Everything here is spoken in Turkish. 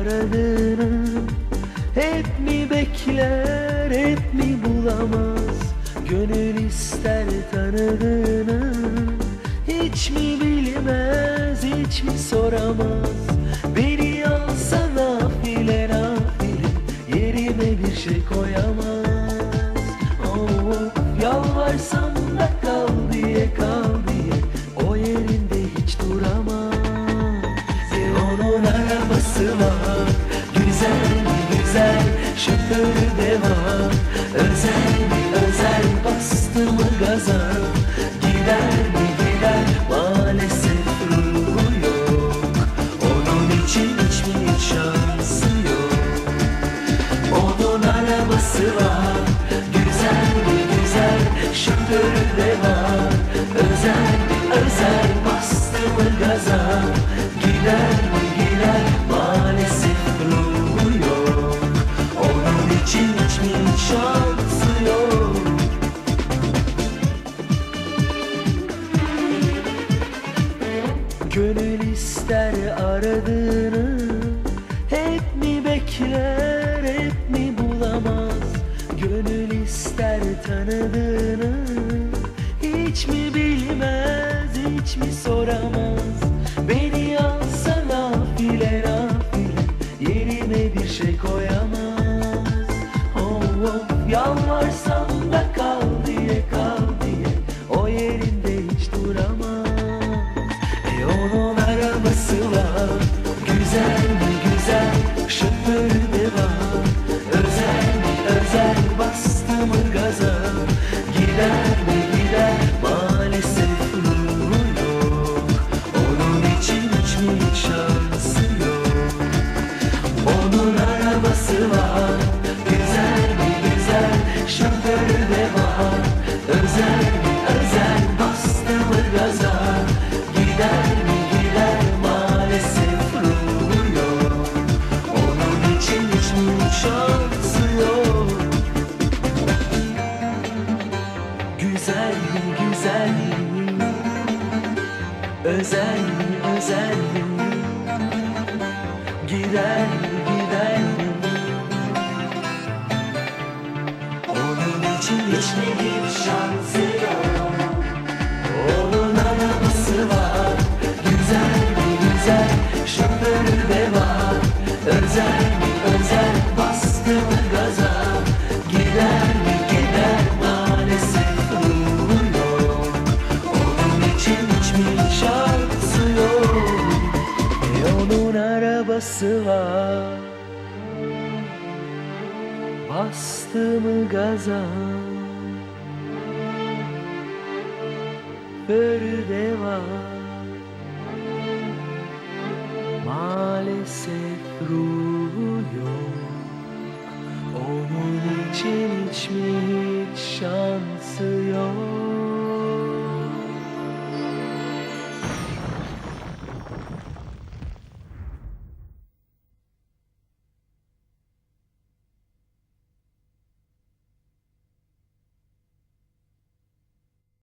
aradığını Hep mi bekler hep mi bulamaz? Gönül ister tanıdığını Hiç mi bilmez hiç mi soramaz? Beni alsa nafile nafile Yerime bir şey koyamaz için hiç mi hiç şansı yok. Onun arabası var. Güzel mi güzel Şoförü de var Gönül ister aradığını Hep mi bekler hep mi bulamaz? Gönül ister tanıdığını Hiç mi bilmez hiç mi soramaz? Beni alsa nafile nafile Yerime bir şey koyamaz. Oh oh yalvarsam için Özel özel Gider gider Onun için hiç mi hiç şansı yok. Onun arabası var. Güzel mi güzel. Şoförü de var. Özel mi yarası var. Bastım gaza? Böyle var Maalesef ruhu yok. Onun için hiç mi hiç şansı yok.